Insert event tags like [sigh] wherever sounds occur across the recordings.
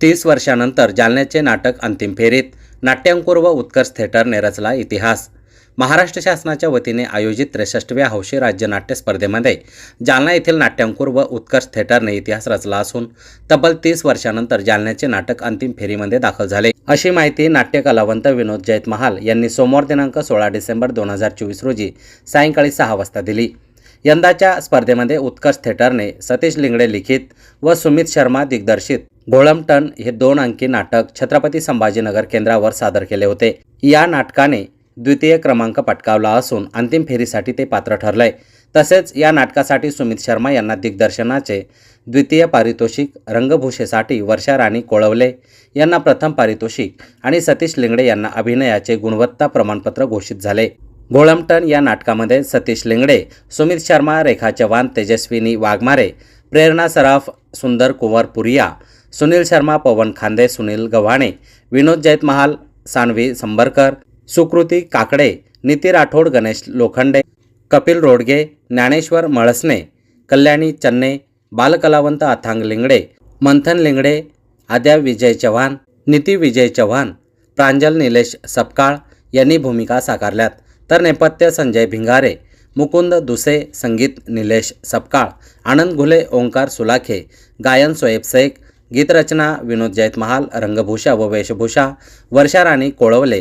तीस वर्षानंतर जालन्याचे नाटक अंतिम फेरीत नाट्यांकुर व उत्कर्ष थिएटरने रचला इतिहास. महाराष्ट्र शासनाच्या वतीने आयोजित त्रेसष्टव्या हौशी राज्य नाट्य स्पर्धेमध्ये जालना येथील नाट्यांकुर व उत्कर्ष थिएटरने इतिहास रचला असून तब्बल तीस वर्षानंतर जालन्याचे नाटक अंतिम फेरीमध्ये दाखल झाले. अशी माहिती नाट्य कलावंत विनोद जैत महाल यांनी सोमवार दिनांक सोळा डिसेंबर दोन हजार चोवीस रोजी सायंकाळी सहा वाजता दिली. यंदाच्या स्पर्धेमध्ये उत्कर्ष थिएटरने सतीश लिंगडे लिखित व सुमित शर्मा दिग्दर्शित घोळमटन हे दोन अंकी नाटक छत्रपती संभाजीनगर केंद्रावर सादर केले होते. या नाटकाने द्वितीय क्रमांक पटकावला असून अंतिम फेरीसाठी ते पात्र ठरलंय. तसेच या नाटकासाठी सुमित शर्मा यांना दिग्दर्शनाचे द्वितीय पारितोषिक रंगभूषेसाठी वर्षा राणी कोळवले यांना प्रथम पारितोषिक आणि सतीश लिंगडे यांना अभिनयाचे गुणवत्ता प्रमाणपत्र घोषित झाले. गोळमटन या नाटकामध्ये सतीश लिंगडे सुमित शर्मा रेखा चव्हाण तेजस्विनी वाघमारे प्रेरणा सराफ सुंदर कुंवर पुरिया सुनील शर्मा पवन खांदे सुनील गव्हाणे विनोद जैतमहाल सानवी संबरकर सुकृती काकडे निती राठोड गणेश लोखंडे कपिल रोडगे ज्ञानेश्वर मळसने कल्याणी चन्ने बालकलावंत अथांग लिंगडे मंथन लिंगडे आद्या विजय चव्हाण नीती विजय चव्हाण प्रांजल निलेश सपकाळ यांनी भूमिका साकारल्यात. तर नेपथ्य संजय भिंगारे मुकुंद दुसे संगीत निलेश सपकाळ आनंद घुले ओंकार सुलाखे गायन सोएब शेख गीतरचना विनोद जैत महाल रंगभूषा व वेशभूषा वर्षा राणी कोळवले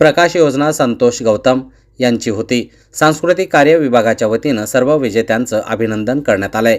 प्रकाश योजना संतोष गौतम यांची होती. सांस्कृतिक कार्य विभागाच्या वतीनं सर्व विजेत्यांचं अभिनंदन करण्यात आलं आहे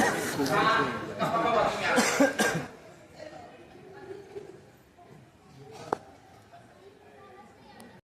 그 [laughs]